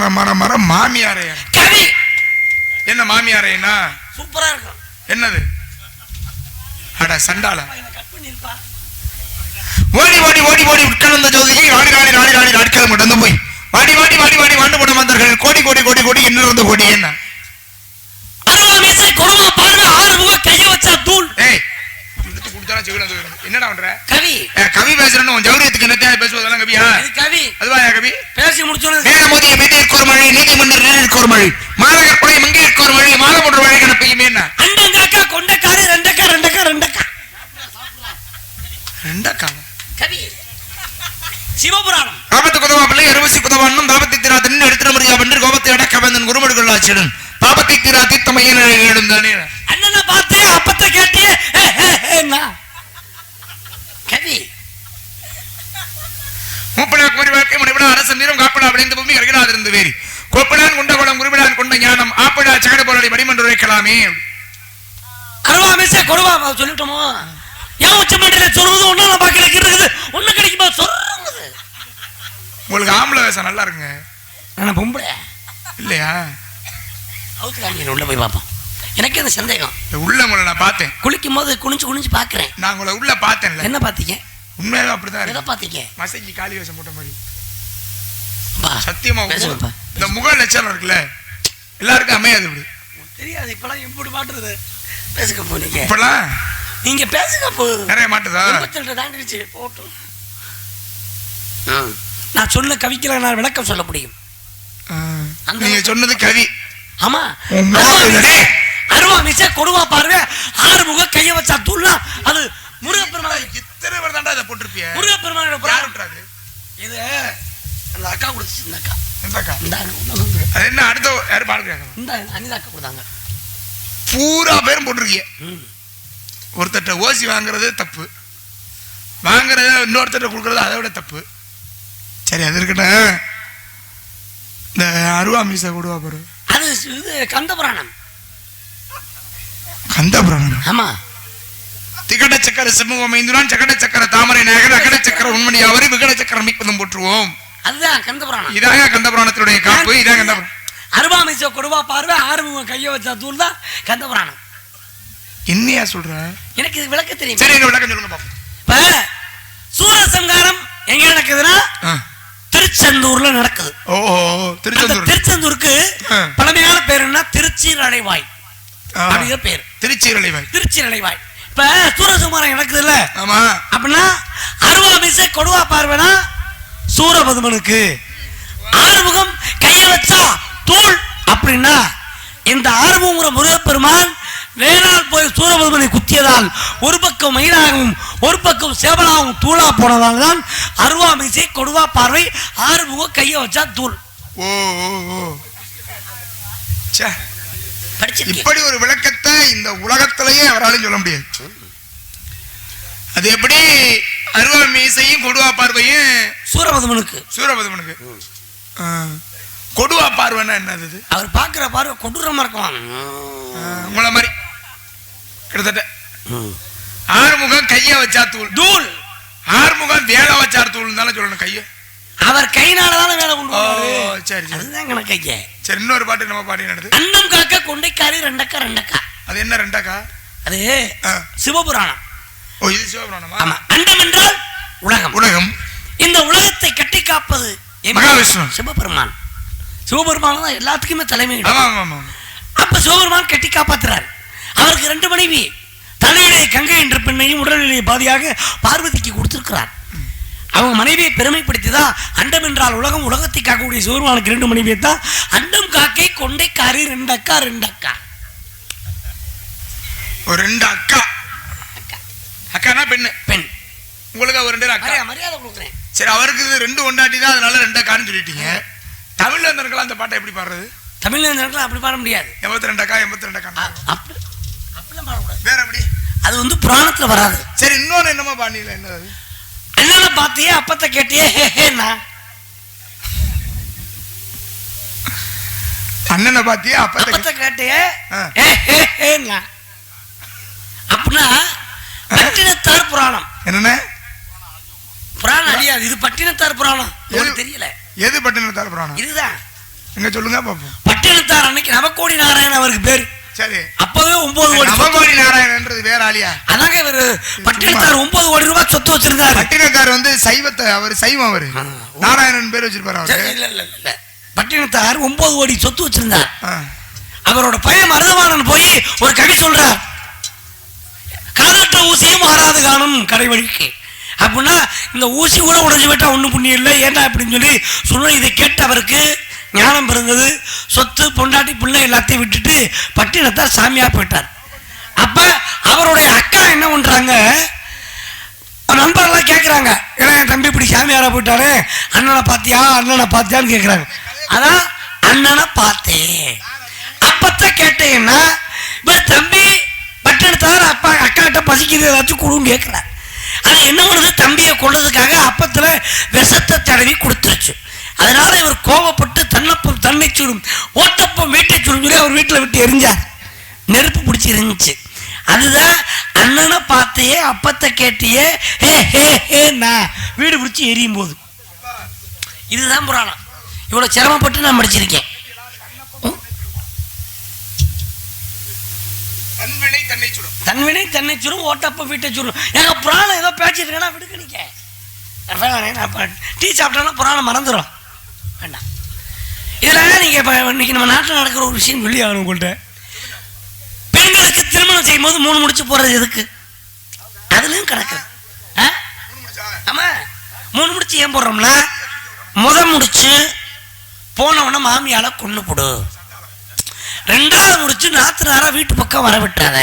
மர மர மர மாமியாரையா கவி! என்ன மாமியாரைனா சூப்பரா இருக்கும் என்னது? அட சண்டால ஓடி ஓடி ஓடி ஓடி உட்கார்ந்த ஜோதிக்கு நாடி நாடி நாடி நாடி நாட்கள் முடந்து போய். வாடி வாடி வாடி வாடி வாண்டு போட வந்தார்கள் கோடி கோடி கோடி கோடி என்ன இருந்த ஒரு மழை மாநகர் கொலை மங்கையருக்கு ஒரு மழை மாலை போன்ற மழை கணப்பையுமே அண்டங்காக்கா கொண்டக்காரு ரெண்டக்கா ரெண்டக்கா ரெண்டக்கா. ரெண்டக்கா? கவி. சிவபுராணம். குதவா பிள்ளை அறுவசி குதவானும் தாபத்தை கோபத்தை அடக்க வந்தன் குருமடுகள் ஆச்சிடன் பாபத்தை தீரா தீர்த்தமையின் எழுந்தானே அண்ணனை பார்த்து அப்பத்தை கேட்டு ஏ, ஏ, ஏன்னா. கவி. மூப்பனா வாழ்க்கை காப்படா விளைந்த பூமி கருகிடாதிருந்து வேறி. கோப்படான் கொண்ட குளம் குருவிடான் கொண்ட ஞானம் ஆப்படா சகட போராடி மடிமன்று உரைக்கலாமே. அருவா மீசை கொடுவா சொல்லிட்டோமோ? ஏன் உச்ச மண்டியில சொல்றது ஒண்ணு நான் பாக்கல இருக்குது ஒண்ணு கிடைக்குமா? சொல்லுங்க உங்களுக்கு ஆம்பளை வேஷம் நல்லா இருக்குங்க. நான் பொம்பளை. இல்லையா? அவுத்துக்காண்டி உள்ள போய் பார்ப்போம். எனக்கு அந்த சந்தேகம். இந்த உள்ள உங்களை நான் பார்த்தேன். குளிக்கும் போது குனிஞ்சு குனிஞ்சு பாக்குறேன் நான் உங்களை உள்ள பார்த்தேன்ல. என்ன பாத்தீங்க உண்மையாவே அப்படிதான் எதை இருக்கு பாத்தீங்க மசைக்கு காலி வேஷம் போட்ட மாதிரி. பா, சத்தியமா பேசுங்கப்பா. இந்த முக லட்சணம் இருக்குல்ல? எல்லாருக்கும் அமையாது இப்படி. தெரியாது இப்பெல்லாம் எப்படி மாட்டுறது? பேசுங்க போ நீங்க. இப்பெல்லாம் நீங்க பேசுங்க போ. நிறைய மாட்டுதா? எண்பத்தி ரெண்டு தாண்டிடுச்சு போட்டும். நான் சொன்ன கவிக்கல நான் விளக்கம் சொல்ல முடியும். நீங்க சொன்னது கவி. ஆமா. அருவா மோகன் மீசை, டேய். அருவா மீசை கொடுவா பார்வை ஆறு முக கைய வச்சா தூள்னா அது முருகப்பெருமாள் இத்தனை பேர் தாண்டா இதை போட்டிருப்பிய? முருகப்பெருமானோட இது அந்த அக்கா கொடுத்துச்சு இந்த அக்கா. இந்த வந்து. அது என்ன அடுத்த யாரு பாடுறாங்க இந்த அனிதா அக்கா கொடுத்தாங்க. பூரா பேரும் போட்டிருக்கீங்க. ஒருத்தட்ட ஓசி வாங்குறது தப்பு. வாங்குறத இன்னொருத்தட்ட கொடுக்கறது அதை விட தப்பு. சரி அது இருக்கட்டும். இந்த அருவா மீசை கொடுவா பாரு. அது இது கந்த புராணம். கந்தபுராணம் ஆமா. திகட சக்கர சிம்மம் ஐந்துனான் சகட சக்கர தாமரை நாயகர் அகட சக்கர உண்மணி அவரை விகட சக்கரம் மீட்பதும் போற்றுவோம். அதுதான் கந்த புராணம் இதாக கந்தபுராணத்தினுடைய காப்பு இதான் கந்தபுராணம் அருவாமைச்ச கொடுவா பார்வை ஆறுமுகம் கைய வச்சா தூள் தான் கந்த புராணம் என்னையா சொல்ற? எனக்கு இது விளக்க தெரியும்? சரி எங்க விளக்கம் சொல்லுங்க பாப்போம். இப்ப சூரசம்காரம் எங்க நடக்குதுன்னா ஆ. திருச்செந்தூர்ல நடக்குது. திருச்செந்தூருக்கு. பழமையான பேர் என்ன? திருச்சீரடைவாய் ஆ. அப்படிங்கிற பேர். திருச்சீரலைவாய் திருச்சீரடைவாய் இப்ப சூரசம்காரம் நடக்குதுல்ல? ஆமா. அப்படின்னா அருவா மீசை கொடுவா பார்வைனா சூரபதுமனுக்கு ஆறுமுகம் கைய வச்சா தூள் அப்படின்னா இந்த ஆறுமுகங்கிற முருகப்பெருமான் வேளால் போய் சூரபதுமனை குத்தியதால் ஒரு பக்கம் மயிலாகவும் ஒரு பக்கம் சேவலாகவும் தூளா போனதால் தான் அருவா மீசை கொடுவா பார்வை ஆறுமுகம் கைய வச்சா தூள். ஓ இப்படி ஒரு விளக்கத்தை இந்த உலகத்திலேயே அவராலும் சொல்ல முடியாது. அது எப்படி? அருவா மீசையும் கொடுவா பார்வையும் சூரபதுமனுக்கு. சூரபதமனுக்கு. கொடுவா பார்வைன்னா என்னது அவர் பார்க்கிற பார்வை கொடூரமா இருக்கும் உங்களை மாதிரி. கிட்டத்தட்ட. ஆறுமுகம் கைய வச்சா தூள். தூள். ஆறுமுகம் வேலை வச்சார் தூள் தானே சொல்லணும் கைய. அவர் கையினால தானே வேலை கொண்டு. சரி அதுதான் கணக்கு ஐயா. சரி இன்னொரு பாட்டு நம்ம பாடி நடந்து அன்னம் காக்க கொண்டைக்காரி ரெண்டக்கா ரெண்டக்கா. அது என்ன ரெண்டாக்கா? அது. சிவபுராணம். ஓ இது சிவபுராணமா? ஆமா. அண்டம் என்றால் உலகம். உலகம். இந்த உலகத்தை கட்டி காப்பது மகாவிஷ்ணு. சிவபெருமான். சிவபெருமான் தான் எல்லாத்துக்குமே தலைமை அப்ப சிவபெருமான் கட்டி காப்பாத்துறார். அவருக்கு ரெண்டு மனைவி. தலையிலே கங்கை என்ற பெண்ணையும் உடல்நிலையை பாதியாக பார்வதிக்கு கொடுத்திருக்கிறார். அவங்க மனைவியை பெருமைப்படுத்திதான் அண்டம் என்றால் உலகம். உலகத்தை காக்கக்கூடிய சிவபெருமானுக்கு ரெண்டு மனைவியை தான். அண்டம் காக்கை கொண்டைக்காரி ரெண்டு அக்கா ரெண்டு அக்கா ரெண்டு அக்கா. அக்கானா பெண்ணு? பெண். உங்களுக்கு ஒரு ரெண்டு அக்கா? மரியா- மரியாதை கொடுக்குறேன். சரி அவருக்கு ரெண்டு ஒண்டாட்டி தான் அதனால ரெண்டு அக்கான்னு சொல்லிட்டீங்க. தமிழ்ல இருந்திருக்கலாம் அந்த பாட்டை எப்படி பாடுறது? தமிழ்ல இடத்துல அப்படி பாட முடியாது. எண்பத்தி ரெண்டு அக்கா எண்பத்தி ரெண்டு அக்கா அப்படி அப்படிலாம் பாடக்கூடாது. வேற எப்படி? அது வந்து புராணத்துல வராது. சரி இன்னொன்னு என்னமா பாடியில என்னது? அண்ணனை பார்த்தியே அப்பத்தை கேட்டியே ஹே, ஹேன்னா. அண்ணனை பாத்தியா அப்பத்த கேட்டியே. அப்படின்னா பட்டினத்தார் புராணம். என்னண்ணே புராணம் அழியாது. இது பட்டினத்தார் புராணம். உங்களுக்கு தெரியல. எது பட்டினத்தார் புராணம்? இதுதான். எங்க சொல்லுங்க பார்ப்போம். பட்டினத்தார் அன்னைக்கு நவக்கோடி நாராயணன் அவருக்கு பேரு. சரி. அப்பவே ஒன்பது கோடி நவகோடி நாராயணன்றது வேற ஆளியா? அதாங்க இவரு. பட்டினத்தார் ஒன்பது கோடி ரூபாய் சொத்து வச்சிருந்தாரு பட்டினத்தார் வந்து சைவத்தை அவர் சைவம் அவரு. நாராயணன் பேர் வச்சிருப்பாரு சரி, அவரு இல்ல இல்ல இல்ல. பட்டினத்தார் ஒன்பது கோடி சொத்து வச்சிருந்தார். அவரோட பையன் மருதவாணன் போய் ஒரு கவி சொல்றார். ஒரு ஊசியும் மாறாது காணும் கடை வழிக்கு. அப்படின்னா இந்த ஊசி கூட உடைஞ்சு போயிட்டா ஒன்றும் புண்ணியம் இல்லை. ஏன்னா அப்படின்னு சொல்லி சொன்ன இதை கேட்டவருக்கு ஞானம் பிறந்தது. சொத்து பொண்டாட்டி பிள்ளை எல்லாத்தையும் விட்டுட்டு பட்டினத்தார் சாமியாக போயிட்டார். அப்போ அவருடைய அக்கா என்ன பண்ணுறாங்க நண்பர்களாக கேட்குறாங்க ஏன்னா என் தம்பி இப்படி சாமியாராக போயிட்டாரு. அண்ணனை பார்த்தியா அண்ணனை பார்த்தியான்னு கேட்குறாங்க அதான் அண்ணனை பார்த்தேன். அப்பத்த கேட்டேன்னா இவர் தம்பி பட்டணத்தார் அப்பா அக்கா கிட்ட பசிக்குது ஏதாச்சும் கொடுன்னு கேட்கல ஆனால் என்ன பண்ணுது? தம்பியை கொள்றதுக்காக அப்பத்துல விஷத்தை தடவி கொடுத்துருச்சு. அதனால இவர் கோபப்பட்டு தன்னப்பம் தன்னை சுடும் ஓட்டப்பம் வீட்டை சுடும் சொல்லி அவர் வீட்டில் விட்டு எரிஞ்சார். நெருப்பு பிடிச்சி இருந்துச்சு அதுதான் அண்ணனை பார்த்தையே அப்பத்தை கேட்டியே ஹே ஹே ஹே நான் வீடு பிடிச்சி எரியும் போது இதுதான் புராணம். இவ்வளவு சிரமப்பட்டு நான் படிச்சிருக்கேன் தன்னை சுடும் தன்வினை தன்னை சுடும் ஓட்டப்ப வீட்டை சுடும் எங்க புராணம் ஏதோ பேச்சிட்டு இருக்கேன்னா விடுக்க நீங்க. நான் டீ சாப்பிட்டேன்னா புராணம் மறந்துடும் வேண்டாம். இதெல்லாம் நீங்க இப்ப இன்னைக்கு நம்ம நாட்டில் நடக்கிற ஒரு விஷயம் சொல்லி ஆகணும் உங்கள்கிட்ட பெண்களுக்கு திருமணம் செய்யும் போது மூணு முடிச்சு போறது எதுக்கு? அதுலயும் கிடக்கு ஆ? ஆமா. மூணு முடிச்சு ஏன் போடுறோம்னா முத முடிச்சு போனவன மாமியால கொண்டு போடு. ரெண்டாவது முடிச்சு நாத்தனாரா வீட்டு பக்கம் வர விட்டாத.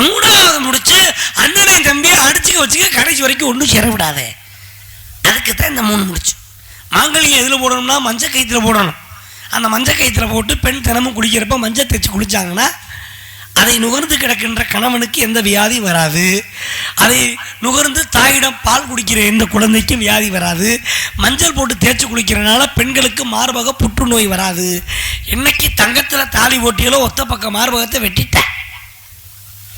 மூணாவது முடிச்சு அண்ணனை தம்பி அடிச்சுக்க வச்சுக்க கடைசி வரைக்கும் ஒன்றும் சேர விடாத. அதுக்கு தான் இந்த மூணு முடிச்சு. மாங்கல்யம் எதில் போடணும்னா மஞ்சள் கயிற்றுல போடணும். அந்த மஞ்சள் கயிற்றுல போட்டு பெண் தினமும் குளிக்கிறப்ப மஞ்சள் தைச்சு குளிச்சாங்கன்னா அதை நுகர்ந்து கிடக்கின்ற கணவனுக்கு எந்த வியாதியும் வராது. அதை நுகர்ந்து தாயிடம் பால் குடிக்கிற எந்த குழந்தைக்கும் வியாதி வராது. மஞ்சள் போட்டு தேய்ச்சி குளிக்கிறனால பெண்களுக்கு மார்பக புற்றுநோய் வராது. இன்னைக்கு தங்கத்துல தாலி ஓட்டியலோ ஒத்த பக்க மார்பகத்தை வெட்டிட்டேன்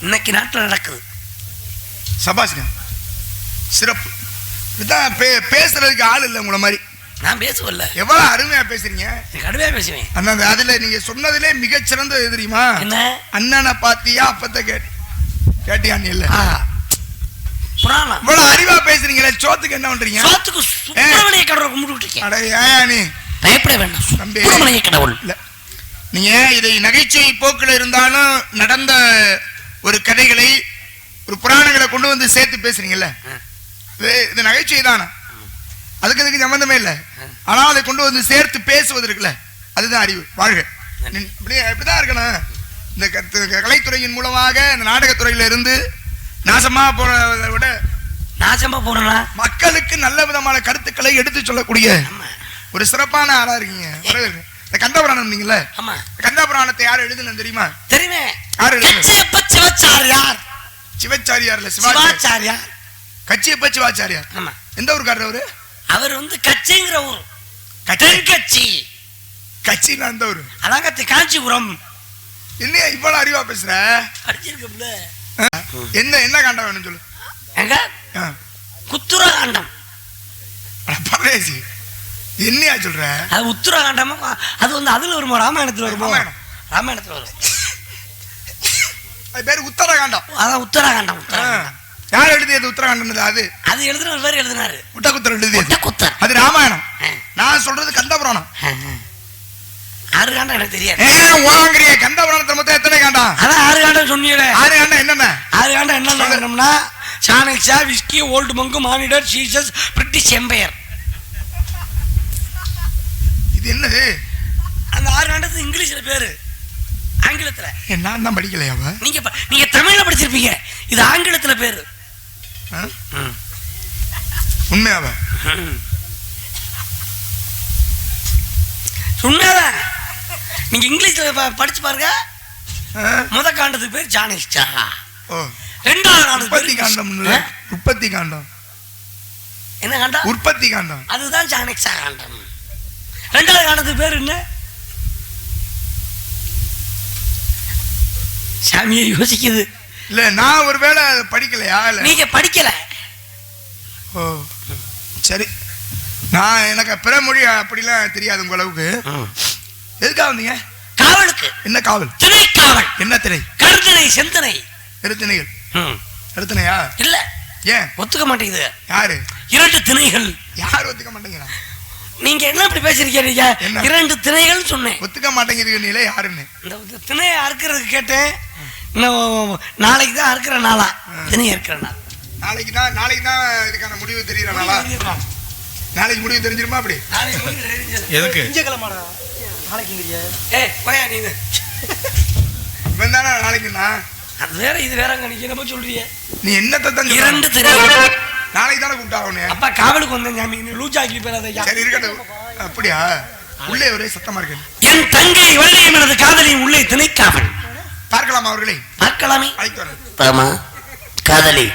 இன்னைக்கு நாட்டில் நடக்குது. சபாஷுங்க சிறப்பு. இதுதான் பே பேசுறதுக்கு ஆள் இல்லை உங்களை மாதிரி. நான் பேசுவல்ல. எவ்வளவு அருமையா பேசுறீங்க. கடுமையா பேசுவேன். அந்த அதுல நீங்க சொன்னதுலே மிகச் சிறந்தது எது தெரியுமா? என்ன? அண்ணனை பாத்தியா அப்பத்த கேட்டு கேட்டியா நீ இல்ல? ஆ, புராணம் இவ்வளவு அறிவா பேசுறீங்களே சோத்துக்கு என்ன பண்றீங்க? சோத்துக்கு சுப்பிரமணிய கடவுளை கும்பிட்டு இருக்கேன் அட ஏன் நீ? பயப்பட வேண்டாம். சுப்பிரமணிய கடவுள். நீங்க இதை நகைச்சுவை போக்கில் இருந்தாலும் நடந்த ஒரு கதைகளை ஒரு புராணங்களை கொண்டு வந்து சேர்த்து பேசுறீங்கல்ல. இது நகைச்சுவை தானே? அதுக்கு அதுக்கு சம்பந்தமே இல்லை. ஆனால் அதை கொண்டு வந்து சேர்த்து பேசுவது இருக்குல்ல? அதுதான் அறிவு. வாழ்க. இப்படி இப்படிதான் இருக்கணும். இந்த கலைத்துறையின் மூலமாக இந்த நாடகத்துறையில இருந்து நாசமா போறதை விட நாசமா போறனா மக்களுக்கு நல்ல விதமான கருத்துக்களை எடுத்து சொல்லக்கூடிய ஒரு சிறப்பான ஆளா இருக்கீங்க. இந்த கந்தபுராணம் நீங்கள. ஆமா. கந்தபுராணத்தை யார் எழுதுனது தெரியுமா? தெரியுமே. யார் எழுதுனது? கச்சியப்ப சிவச்சாரியார். சிவச்சாரியார்ல சிவாச்சாரி சிவாச்சாரியார். கச்சியப்ப சிவாச்சாரியார். ஆமா. எந்த ஊருக்காரர் அவரு? அவர் வந்து கச்சிங்கிற ஊர். கச்சி தென்கட்சி. கட்சின்னா அந்த ஊரு? அதான் காஞ்சிபுரம் என்ன இவ்வளவு அறிவா பேசுற? படிச்சிருக்கோம்ல. ஆ? என்ன என்ன காண்டம் வேணும் சொல்லு. எங்க? ஆ. குத்துரகாண்டம் அட பரதேசி என்னையா சொல்ற? அது உத்தரகாண்டமா அது வந்து அதுல வருமோ ராமாயணத்துல வருமோ. ராமாயணத்துல வரும்? அது பேரு உத்தரகாண்டம். அதான் உத்தரகாண்டம். உத்தரகாண்டம். யார் எழுதியது உத்தரகாண்டம் அது அது. எழுதுன பேர் எழுதினாரு. முட்டக்குத்தர் எழுதியது. அது ராமாயணம். நான் சொல்றது கந்தபுராணம். ஆறு காண்டம் எனக்கு தெரியாது. வாங்குறிய கந்தபுராணத்தை மொத்தம் எத்தனை காண்டம் அதான் ஆறு காண்டம் சொன்னீங்களே ஆறு காண்டம் என்னென்ன? ஆறு காண்டம் என்ன நடக்கணும்னா சாணக்ஷா விஸ்கி ஓல்டு மங்கு மானிடர் சீசஸ் பிரிட்டிஷ் எம்பையர். இது என்னது? அந்த ஆறு காண்டத்துக்கு இங்கிலீஷ்ல பேரு. ஆங்கிலத்துல. நான் தான் படிக்கலையாவ நீங்க நீங்க தமிழ்ல படிச்சிருப்பீங்க. இது ஆங்கிலத்துல பேரு. உண்மையாவ. உண்மையாதான். நீங்க இங்கிலீஷ்ல ப- படிச்சு பாருங்க? முத காண்டத்துக்கு பேர் ஜானிஷ்டா ஓ. ரெண்டாவது காண்டத்துக்கு உற்பத்தி பேர் காண்டம்? உற்பத்தி காண்டம். என்ன காண்டம்? உற்பத்தி காண்டம். அதுதான் ஜானிக்ஷா காண்டம். ரெண்டாவது காண்டத்துக்கு பேர் என்ன? சாமியை யோசிக்குது. இல்ல நான் ஒருவேளை அதை படிக்கலையா? இல்ல. நீங்க படிக்கல. ஓ. சரி. நான் எனக்கு பிற மொழி அப்படிலாம் தெரியாது உங்க அளவுக்கு. எதுக்காக வந்தீங்க? காவலுக்கு. என்ன காவல்? திணை காவல் என்ன திணை? கருத்திணை செந்தனை. எடுத்திணைகள் ம். எடுத்தினையா இல்ல. ஏன்? ஒத்துக்க மாட்டேங்குது. யாரு? இரண்டு திணைகள். யார் ஒத்துக்க மாட்டேங்கிறா? நீங்க என்ன இப்படி பேசிருக்கீங்க? இரண்டு திணைகள் சொன்னேன். ஒத்துக்க மாட்டேங்கிறீங்களே யாருன்னு? இந்த திணையை அறுக்கிறதுக்கு கேட்டேன். நாளைக்கு தான் அறுக்கிற நாளா? திணை அறுக்கிற நாள். நாளைக்கு தான் நாளைக்கு தான் இதுக்கான முடிவு தெரியறனால நாளைக்கு முடிவு தெரிஞ்சிருமா அப்படி? எதுக்கு? ஏய் போயா நீங்க இவன் தானே நாளைக்குண்ணா அது வேற இது வேற நீங்க என்ன சொல்றீங்க நீ என்னத்தை தான்? இரண்டு திணைகள் நாளைக்கு தானே கூப்பிட்டாவனே அப்பா காவலுக்கு வந்தேன் சாமி. நீ லூஜாக்கி போயிடாத சரி இருக்கட்டும். அப்படியா? உள்ளே ஒரே சத்தமா இருக்கு. என் தங்கை வள்ளியும் எனது காதலியும் உள்ளே திணைக்காவல். பார்க்கலாம் அவர்களே? பார்க்கலாமே. ஆமா. காதலி.